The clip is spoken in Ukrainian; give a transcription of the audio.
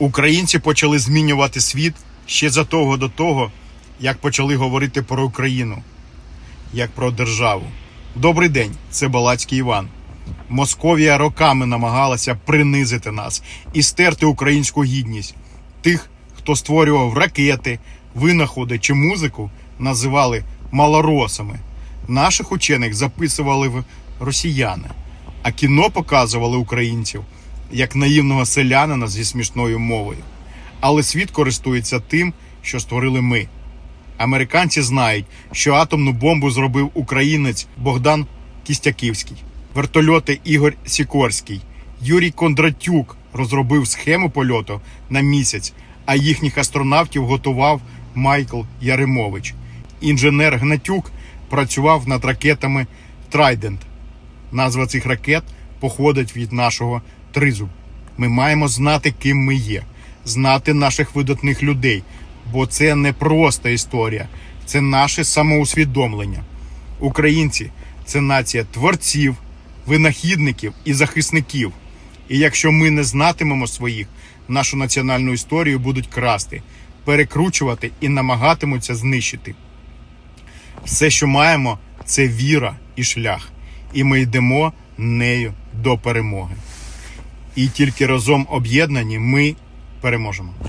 Українці почали змінювати світ ще задовго до того, як почали говорити про Україну, як про державу. Добрий день, це Балацький Іван. Московія роками намагалася принизити нас і стерти українську гідність. Тих, хто створював ракети, винаходи чи музику, називали малоросами. Наших учених записували в росіяни, а кіно показували українців як наївного селянина зі смішною мовою. Але світ користується тим, що створили ми. Американці знають, що атомну бомбу зробив українець Богдан Кістяківський, вертольоти Ігор Сікорський, Юрій Кондратюк розробив схему польоту на місяць, а їхніх астронавтів готував Майкл Яремович. Інженер Гнатюк працював над ракетами Трайдент. Назва цих ракет походить від нашого тризуб. Ми маємо знати, ким ми є, знати наших видатних людей, бо це не просто історія, це наше самоусвідомлення. Українці це нація творців, винахідників і захисників. І якщо ми не знатимемо своїх, нашу національну історію будуть красти, перекручувати і намагатимуться знищити. Все, що маємо, це віра і шлях, і ми йдемо нею до перемоги. І тільки разом об'єднані ми переможемо.